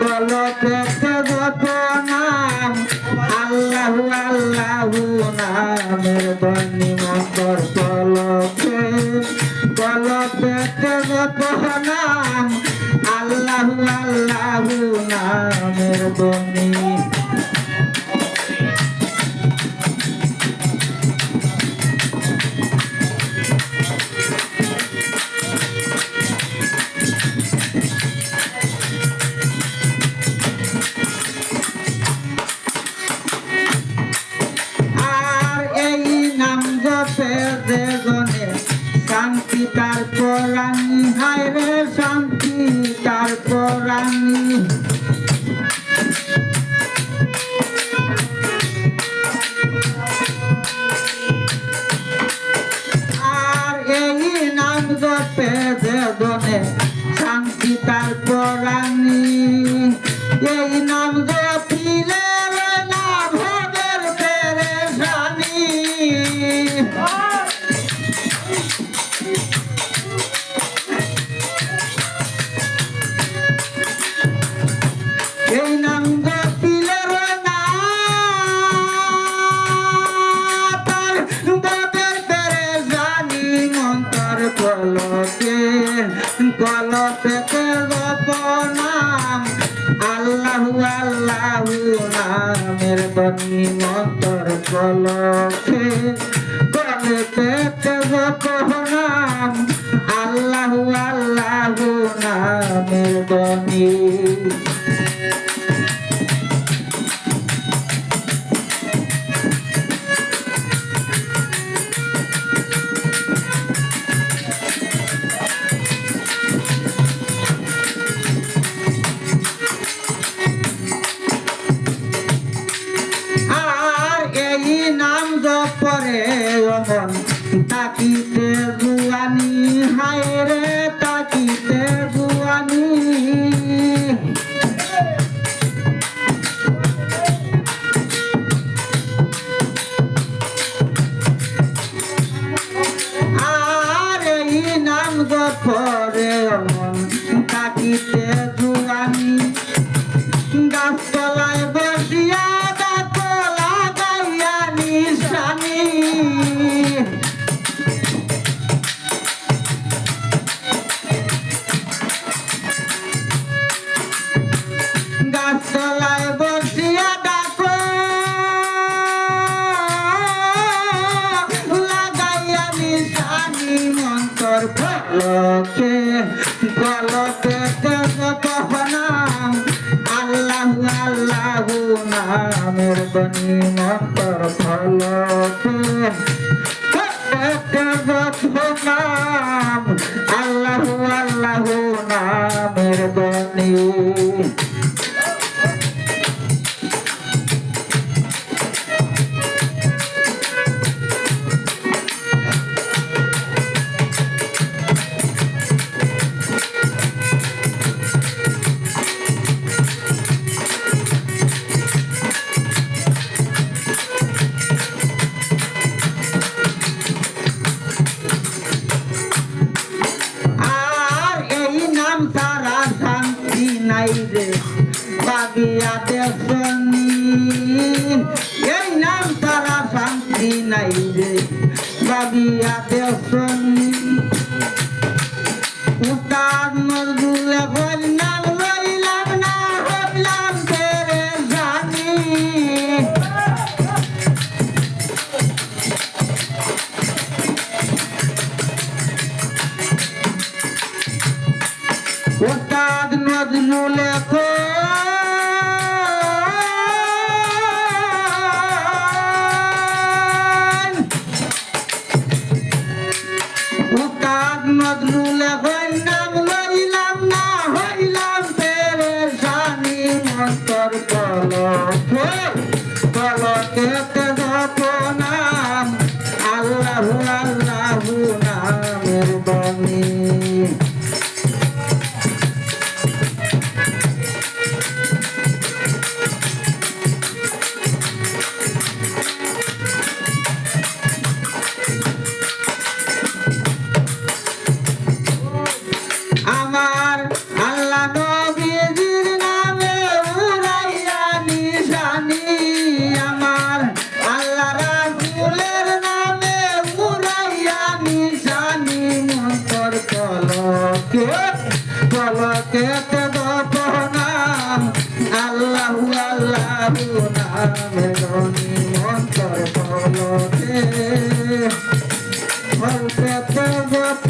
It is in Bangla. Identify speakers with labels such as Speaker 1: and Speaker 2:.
Speaker 1: কলকে যত নাম আল্লাহ আল্লাহ নামের ধ্বনি মন্তর কলতে কলতে যত নাম আল্লাহ আল্লাহ নামের ধ্বনি শান্তি তার পরাণী হায় রে শান্তি তার পরাণী কলকে নাম আল্লাহু আল্লাহু নামের বনি মন্তর কলকে কলকে নাম আল্লাহু আল্লাহু নামের বনি তাকিতে জুয়ানি হায় রে তাকিতে জুয়ানি আর এই নাম অমন তাকিতে জুয়ানি গাছতলায় নামের বনি মন্তর ফলকে নাম আল্লাহু আল্লাহু নামের শান্তি নাই রে বাগিয়া দেশনি এই নাম তারা শান্তি নাই রে। বাগিয়া দেশনি লেখো মজনুল নাম লইলাম না হইলাম পেরে সানি মন্তর কল আল্লাহু নামে রনি মন্তর পলকে হলকে তব